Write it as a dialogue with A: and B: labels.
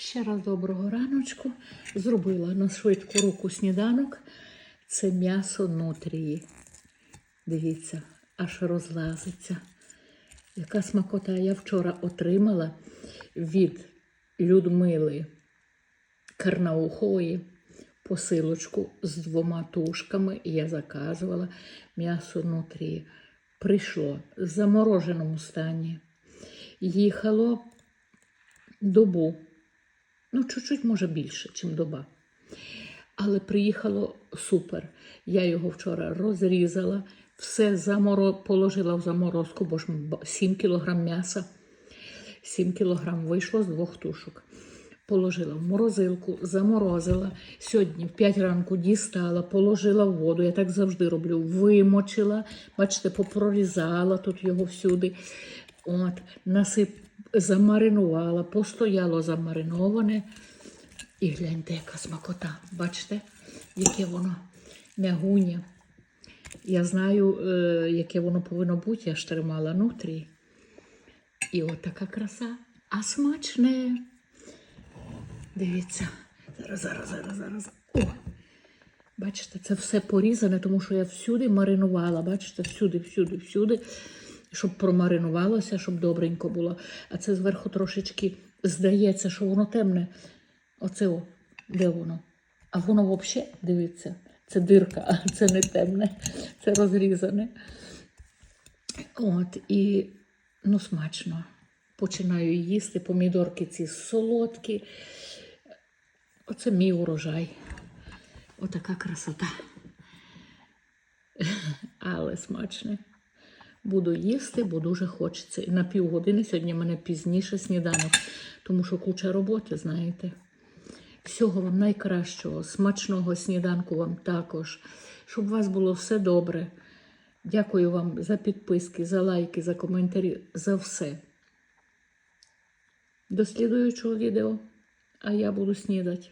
A: Ще раз доброго раночку. Зробила на швидку руку сніданок. Це м'ясо нутрії. Дивіться, аж розлазиться. Яка смакота я вчора отримала від Людмили Карнаухової посилочку з двома тушками. Я заказувала м'ясо нутрії. Прийшло в замороженому стані. Їхало добу. Ну, чуть-чуть, може, більше, ніж доба. Але приїхало супер. Я його вчора розрізала, все заморо... положила в заморозку, бо ж 7 кг м'яса. 7 кг вийшло з двох тушок. Положила в морозилку, заморозила. Сьогодні в 5 ранку дістала, положила в воду. Я так завжди роблю. Вимочила, бачите, попрорізала тут його всюди. От, насип, замаринувала, постояло замариноване. І гляньте, яка смакота. Бачите, яке воно м'ягуня. Я знаю, яке воно повинно бути, я ж тримала нутрі. І от така краса. А смачне. Дивіться, зараз, зараз, зараз, зараз. О! Бачите, це все порізане, тому що я всюди маринувала. Бачите, всюди, всюди, всюди, щоб промаринувалося, щоб добренько було. А це зверху трошечки здається, що воно темне. Оце о, де воно? А воно взагалі, дивіться, це дирка, а це не темне, це розрізане. От, і ну, смачно. Починаю їсти. Помідорки ці солодкі. Оце мій урожай. Отака красота. Але смачне. Буду їсти, бо дуже хочеться. І на півгодини сьогодні в мене пізніше сніданок, тому що куча роботи, знаєте. Всього вам найкращого, смачного сніданку вам також, щоб у вас було все добре. Дякую вам за підписки, за лайки, за коментарі, за все. До слідуючого відео, а я буду снідати.